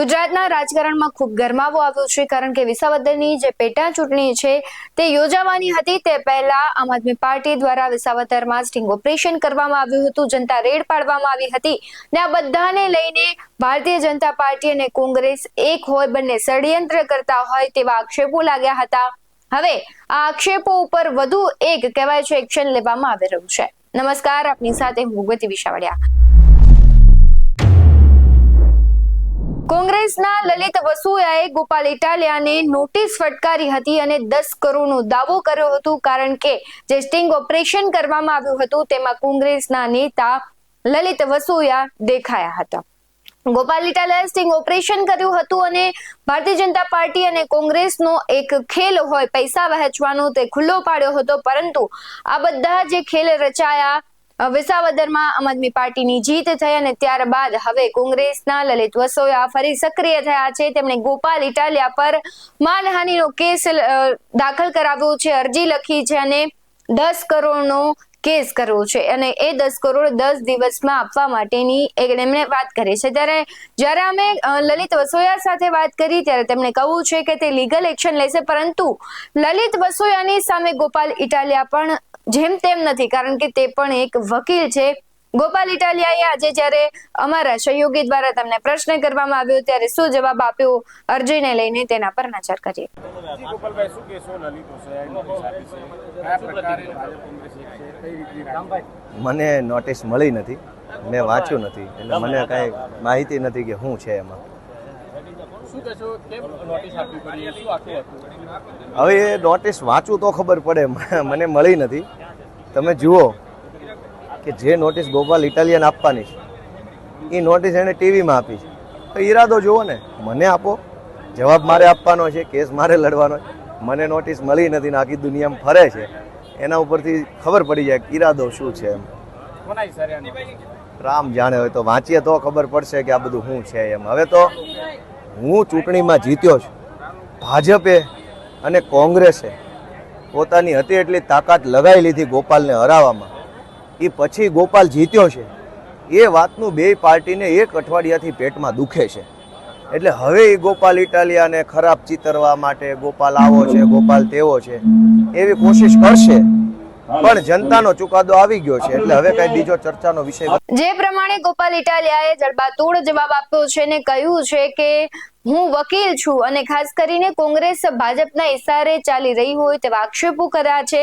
ગુજરાતના રાજકારણમાં ખૂબ ગરમાવો આવ્યો છે, કારણ કે વિસાવદરની જે પેટા ચૂંટણી છે તે યોજાવાની હતી. તે પહેલા આમ આદમી પાર્ટી દ્વારા વિસાવદરમાં સ્ટિંગ ઓપરેશન કરવામાં આવ્યું હતું, જનતા રેડ પાડવામાં આવી હતી ને આ બધાને લઈને ભારતીય જનતા પાર્ટી અને કોંગ્રેસ એક હોય, બંને ષડયંત્ર કરતા હોય તેવા આક્ષેપો લાગ્યા હતા. હવે આ આક્ષેપો ઉપર વધુ એક કહેવાય છે, એક્શન લેવામાં આવી રહ્યું છે. નમસ્કાર, આપની સાથે હું ભગવતી વિશાવડિયા. કોંગ્રેસના લલિત વસુયાએ ગોપાલ ઇટાલિયાને નોટિસ ફટકારી હતી અને દસ કરોડનો દાવો કર્યો હતો કારણ કે જે સ્ટિંગ ઓપરેશન કરવામાં આવ્યું હતું તેમાં કોંગ્રેસના નેતા લલિત વસુયા દેખાયા હતા. ગોપાલ ઇટાલિયા સ્ટિંગ ઓપરેશન કર્યું હતું અને ભારતીય જનતા પાર્ટી અને કોંગ્રેસનો એક ખેલ હોય, પૈસા વહેંચવાનો તે ખુલ્લો પાડ્યો હતો, પરંતુ આ બધા જે ખેલ રચાયા વિસાવદરમાં આમ આદમી પાર્ટીની જીત થઈ અને ત્યારબાદ હવે કોંગ્રેસના લલિત વસોયા ફરી સક્રિય થયા છે. તેમણે ગોપાલ ઇટાલિયા પર માનહાનિનો કેસ દાખલ કરાવ્યો છે. અરજી લખી છે અને દસ કરોડનો કેસ કરવો છે અને એ દસ કરોડ દસ દિવસમાં આપવા માટેની એમણે વાત કરી છે. ત્યારે જ્યારે અમે લલિત વસોયા સાથે વાત કરી ત્યારે તેમણે કહ્યું છે કે તે લીગલ એક્શન લેશે, પરંતુ લલિત વસોયાની સામે ગોપાલ ઇટાલિયા પણ જેમ તેમ નથી કારણ કે તે પણ એક વકીલ છે. ગોપાલ ઇટાલિયાએ આજે જ્યારે અમારા સહયોગી દ્વારા તમને પ્રશ્ન કરવામાં આવ્યો ત્યારે શું જવાબ આપ્યો અરજીને લઈને તેના પર નજર કરીએ. ગોપાલભાઈ શું લલિત? મને નોટિસ મળી નથી. મેં વાંચ્યું નથી. એટલે મને કાંઈ માહિતી નથી કે શું છે એમાં. હવે એ નોટિસ વાંચું તો ખબર પડે. મને મળી નથી. તમે જુઓ કે જે નોટિસ ગોપાલ ઇટાલિયન આપવાની છે એ નોટિસ એણે ટીવીમાં આપી છે. તો ઈરાદો જુઓ ને. મને આપો. જવાબ મારે આપવાનો છે કેસ મારે લડવાનો છે. મને નોટિસ મળી નથી ને આખી દુનિયામાં ફરે છે. એના ઉપરથી ખબર પડી જાય કે ઈરાદો શું છે એમ. રામ જાણે હોય તો વાંચીએ તો ખબર પડશે કે આ બધું શું છે એમ. હવે તો હું ચૂંટણીમાં જીત્યો છું. ભાજપે અને કોંગ્રેસે પોતાની હતી એટલી તાકાત લગાવી લીધી ગોપાલને હરાવવામાં. એ પછી ગોપાલ જીત્યો છે. એ વાતનું બે પાર્ટીને એક અઠવાડિયાથી પેટમાં દુખે છે. એટલે હવે એ ગોપાલ ઇટાલિયાને ખરાબ ચિતરવા માટે ગોપાલ આવો છે, ગોપાલ તેવો છે, એવી કોશિશ કરશે. પણ જનતાનો ચુકાદો આવી ગયો છે એટલે હવે કઈ બીજો ચર્ચાનો વિષય જે પ્રમાણે ગોપાલ ઇટાલિયાએ જડબાતોડ જવાબ આપ્યો છે ને કહ્યું છે કે હું વકીલ છું અને ખાસ કરીને કોંગ્રેસ ભાજપના ઇશારે ચાલી રહી હોય તેવા આક્ષેપો કર્યા છે.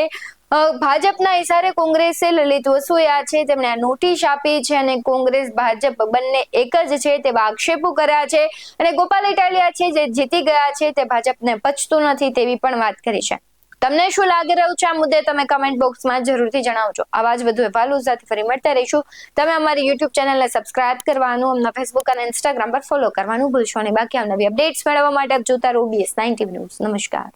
ભાજપના ઇશારે કોંગ્રેસે લલિત વસોયા છે તેમણે આ નોટિસ આપી છે અને કોંગ્રેસ ભાજપ બંને એક જ છે તેવા આક્ષેપો કર્યા છે. અને ગોપાલ ઇટાલિયા છે જે જીતી ગયા છે તે ભાજપને પચતું નથી તેવી પણ વાત કરી છે. તમને શું લાગી રહ્યું છે આ મુદ્દે તમે કમેન્ટ બોક્સમાં જરૂરથી જણાવજો. આવા જ વધુ અહેવાલો સાથે ફરી મળતા રહીશું. તમે અમારી યુટ્યુબ ચેનલને સબસ્ક્રાઇબ કરવાનું, અમને ફેસબુક અને ઇન્સ્ટાગ્રામ પર ફોલો કરવાનું ભૂલશો નહીં. બાકી નવી અપડેટ્સ મેળવવા માટે આપ જોતા રહો બીએસ નાઇન્ટી ન્યૂઝ નમસ્કાર.